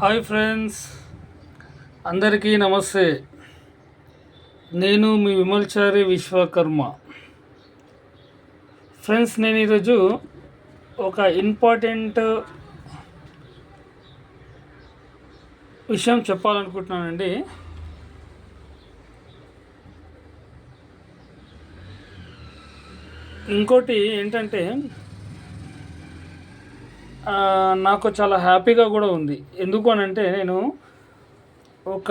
Hi friends. అందరికీ నమస్తే. నేను మీ విమల్చారి విశ్వకర్మ. ఫ్రెండ్స్ నేను ఈరోజు ఒక ఇంపార్టెంట్ విషయం చెప్పాలనుకుంటున్నానండి. ఇంకోటి ఏంటంటే నాకు చాలా హ్యాపీగా కూడా ఉంది. ఎందుకు అని అంటే నేను ఒక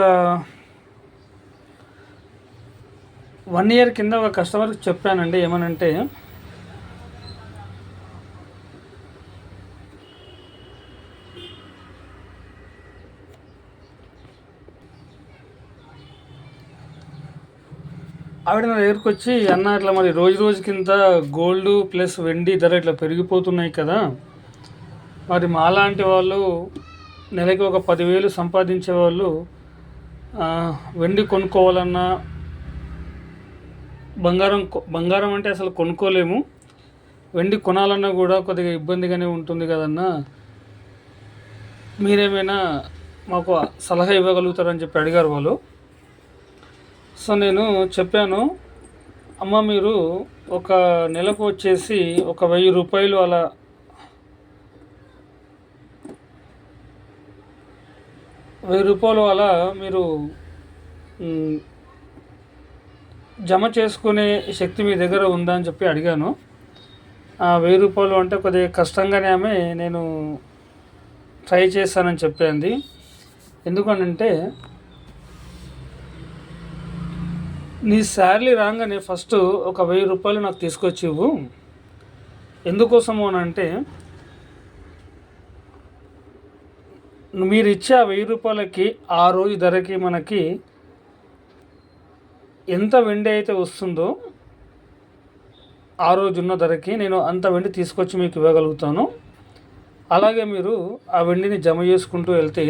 వన్ ఇయర్ కింద ఒక కస్టమర్కి చెప్పానండి. ఏమనంటే ఆవిడ నా దగ్గరికి వచ్చి అన్న ఇట్లా మరి రోజు రోజుకింత గోల్డ్ ప్లస్ వెండి ధర ఇట్లా పెరిగిపోతున్నాయి కదా. మరి మాలాంటి వాళ్ళు నెలకి ఒక పదివేలు సంపాదించే వాళ్ళు వెండి కొనుక్కోవాలన్నా బంగారం కొ- బంగారం అంటే అసలు కొనుక్కోలేము. వెండి కొనాలన్నా కూడా కొద్దిగా ఇబ్బందిగానే ఉంటుంది కదన్నా. మీరేమైనా మాకు సలహా ఇవ్వగలుగుతారని చెప్పి అడిగారు వాళ్ళు. సో నేను చెప్పాను అమ్మ మీరు ఒక నెలకు వచ్చేసి ఒక వెయ్యి రూపాయలు అలా వెయ్యి రూపాయలు అలా మీరు జమ చేసుకునే శక్తి మీ దగ్గర ఉందా అని చెప్పి అడిగాను. ఆ వెయ్యి రూపాయలు అంటే కొద్దిగా కష్టంగానే ఆమె నేను ట్రై చేస్తానని చెప్పింది. ఎందుకనంటే నీ శాలరీ రాగానే ఫస్ట్ ఒక వెయ్యి రూపాయలు నాకు తీసుకొచ్చివు ఎందుకోసము అని అంటే మీరు ఇచ్చే ఆ వెయ్యి రూపాయలకి ఆ రోజు ధరకి మనకి ఎంత వెండి అయితే వస్తుందో ఆ రోజు ఉన్న ధరకి నేను అంత వెండి తీసుకొచ్చి మీకు ఇవ్వగలుగుతాను. అలాగే మీరు ఆ వెండిని జమ చేసుకుంటూ వెళ్తే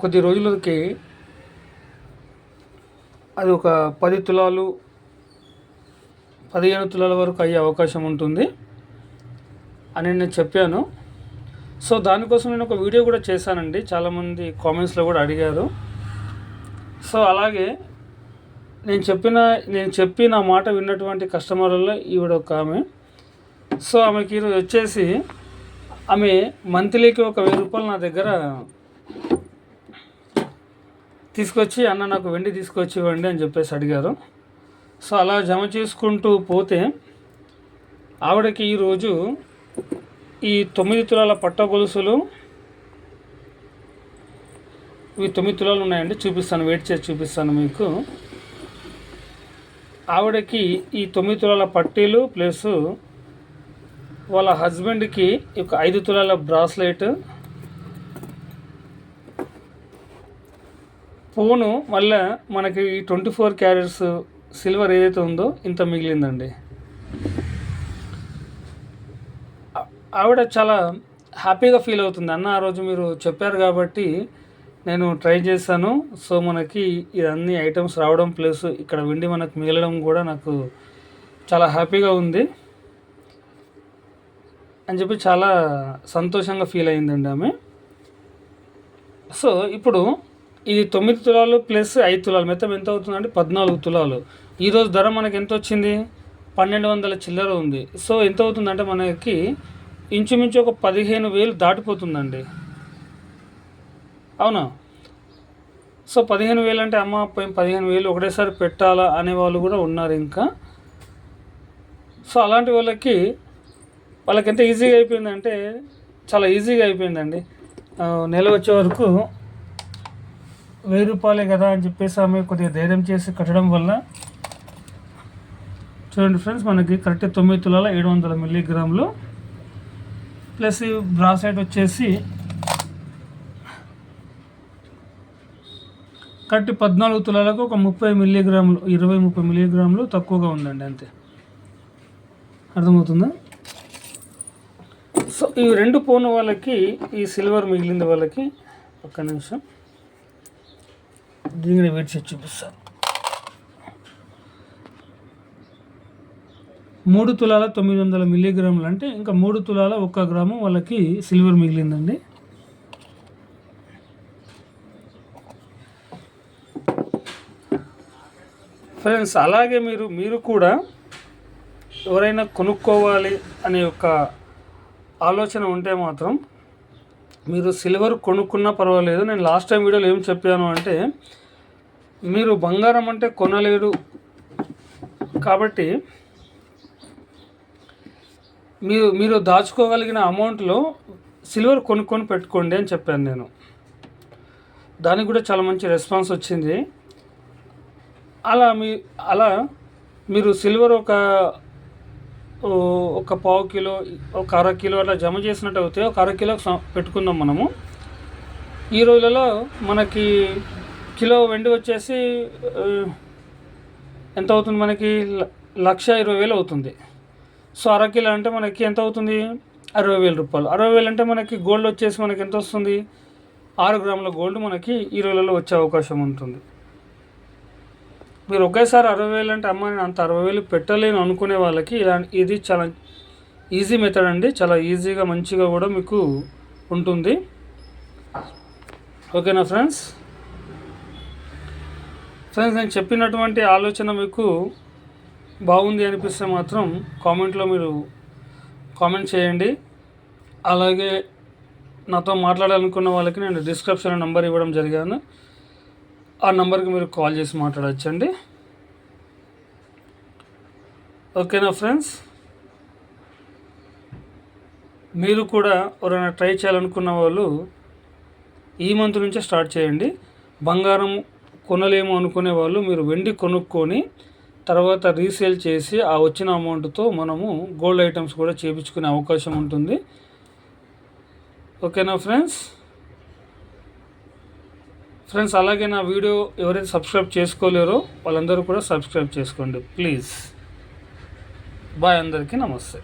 కొద్ది రోజులకి అది ఒక పది తులాలు పదిహేను తులాల వరకు అయ్యే అవకాశం ఉంటుంది. అని నేను చెప్పాను. సో దానికోసం నేను ఒక వీడియో కూడా చేశానండి. చాలామంది కామెంట్స్లో కూడా అడిగారు. సో అలాగే నేను చెప్పిన నేను చెప్పి నా మాట విన్నటువంటి కస్టమర్లలో ఈవిడ ఒక ఆమె. సో ఆమెకి ఈరోజు వచ్చేసి ఆమె మంత్లీకి ఒక వెయ్యి రూపాయలు నా దగ్గర తీసుకొచ్చి అన్న నాకు వెండి తీసుకొచ్చి ఇవ్వండి అని చెప్పేసి అడిగారు. సో అలా జమ చేసుకుంటూ పోతే ఆవిడకి ఈరోజు ఈ తొమ్మిది తులాల పట్ట గొలుసులు. ఇవి తొమ్మిది తులాలు ఉన్నాయండి చూపిస్తాను వెయిట్ చేసి చూపిస్తాను మీకు. ఆవిడకి ఈ తొమ్మిది తులాల పట్టీలు ప్లస్ వాళ్ళ హస్బెండ్కి ఒక ఐదు తులాల బ్రాస్లెట్. ఫోను మళ్ళీ మనకి ఈ ట్వంటీ ఫోర్ క్యారెట్స్ సిల్వర్ ఏదైతే ఉందో ఇంత మిగిలిందండి. ఆవిడ చాలా హ్యాపీగా ఫీల్ అవుతుంది. అన్న ఆ రోజు మీరు చెప్పారు కాబట్టి నేను ట్రై చేశాను. సో మనకి ఇవన్నీ ఐటమ్స్ రావడం ప్లస్ ఇక్కడ వెండి మనకు మిగలడం కూడా నాకు చాలా హ్యాపీగా ఉంది. అని చెప్పి చాలా సంతోషంగా ఫీల్ అయిందండి ఆమె. సో ఇప్పుడు ఇది తొమ్మిది తులాలు ప్లస్ ఐదు తులాలు మొత్తం ఎంత అవుతుందంటే పద్నాలుగు తులాలు. ఈరోజు ధర మనకి ఎంత వచ్చింది? పన్నెండు వందల చిల్లర ఉంది. సో ఎంత అవుతుందంటే మనకి ఇంచుమించు ఒక పదిహేను వేలు దాటిపోతుందండి. అవునా? సో పదిహేను వేలు అంటే అమ్మ పోయి పదిహేను వేలు ఒకటేసారి పెట్టాలా అనే వాళ్ళు కూడా ఉన్నారు ఇంకా. సో అలాంటి వాళ్ళకి వాళ్ళకి ఎంత ఈజీగా అయిపోయిందంటే చాలా ఈజీగా అయిపోయిందండి. నెల వచ్చే వరకు వెయ్యి రూపాయలే కదా అని చెప్పేసి ఆమె కొద్దిగా ధైర్యం చేసి కట్టడం వల్ల చూడండి ఫ్రెండ్స్ మనకి కరెక్ట్ తొమ్మిది తులాల ఏడు వందల మిల్లీగ్రాములు ప్లస్ ఈ బ్రాసెట్ వచ్చేసి కరెక్ట్ పద్నాలుగు తులాలకు ఒక ముప్పై మిల్లీగ్రాములు ఇరవై ముప్పై మిల్లీగ్రాములు తక్కువగా ఉందండి అంతే. అర్థమవుతుందా? సో ఈ రెండు పోను వాళ్ళకి ఈ సిల్వర్ మిగిలింది వాళ్ళకి ఒక్క నిమిషం. దీనిని వెయిట్ చేసి చూపిస్తాను మూడు తులాల తొమ్మిది వందల మిల్లీగ్రాములు అంటే ఇంకా మూడు తులాల ఒక్క గ్రాము వాళ్ళకి సిల్వర్ మిగిలిందండి. ఫ్రెండ్స్ అలాగే మీరు మీరు కూడా ఎవరైనా కొనుక్కోవాలి అనే ఒక ఆలోచన ఉంటే మాత్రం మీరు సిల్వర్ కొనుక్కున్నా పర్వాలేదు. నేను లాస్ట్ టైం వీడియోలో ఏం చెప్పాను అంటే మీరు బంగారం అంటే కొనలేరు. కాబట్టి మీరు మీరు దాచుకోగలిగిన అమౌంట్లో సిల్వర్ కొనుక్కొని పెట్టుకోండి అని చెప్పాను నేను. దానికి కూడా చాలా మంచి రెస్పాన్స్ వచ్చింది. అలా మీ అలా మీరు సిల్వర్ ఒక ఒక పావు కిలో ఒక అర కిలో అట్లా జమ చేసినట్టు అవుతే ఒక అర కిలో స- పెట్టుకుందాం మనము. ఈ రోజులలో మనకి కిలో వెండి వచ్చేసి ఎంత అవుతుంది మనకి? ల- లక్ష ఇరవై వేలు అవుతుంది. సో అర కిలో అంటే మనకి ఎంత అవుతుంది? అరవై వేల రూపాయలు. అరవై వేలు అంటే మనకి గోల్డ్ వచ్చేసి మనకి ఎంత వస్తుంది? ఆరు గ్రాముల గోల్డ్ మనకి ఈ రోజులలో వచ్చే అవకాశం ఉంటుంది. మీరు ఒకేసారి అరవై వేలు అంటే అమ్మ నేను అంత అరవై వేలు పెట్టలేను అనుకునే వాళ్ళకి ఇలా ఇది చాలా ఈజీ మెథడ్ అండి. చాలా ఈజీగా మంచిగా కూడా మీకు ఉంటుంది. ఓకేనా ఫ్రెండ్స్ ఫ్రెండ్స్ నేను చెప్పినటువంటి ఆలోచన మీకు బాగుంది అనిపిస్తే మాత్రం కామెంట్లో మీరు కామెంట్ చేయండి. అలాగే నాతో మాట్లాడాలనుకున్న వాళ్ళకి నేను డిస్క్రిప్షన్ నెంబర్ ఇవ్వడం జరిగాను. ఆ నెంబర్కి మీరు కాల్ చేసి మాట్లాడచ్చండి. ఓకేనా ఫ్రెండ్స్? మీరు కూడా ఎవరైనా ట్రై చేయాలనుకున్న వాళ్ళు ఈ మంత్ నుంచే స్టార్ట్ చేయండి. బంగారం కొనలేము అనుకునే వాళ్ళు మీరు వెండి కొనుక్కొని తర్వాత రీసేల్ చేసి ఆ వచ్చిన అమౌంట్తో మనము గోల్డ్ ఐటమ్స్ కూడా చేయించుకునే అవకాశం ఉంటుంది. ఓకేనా ఫ్రెండ్స్? ఫ్రెండ్స్ అలాగే నా వీడియో ఎవరైతే సబ్స్క్రైబ్ చేసుకోలేరో వాళ్ళందరూ కూడా సబ్స్క్రైబ్ చేసుకోండి ప్లీజ్. బాయ్ అందరికీ నమస్తే.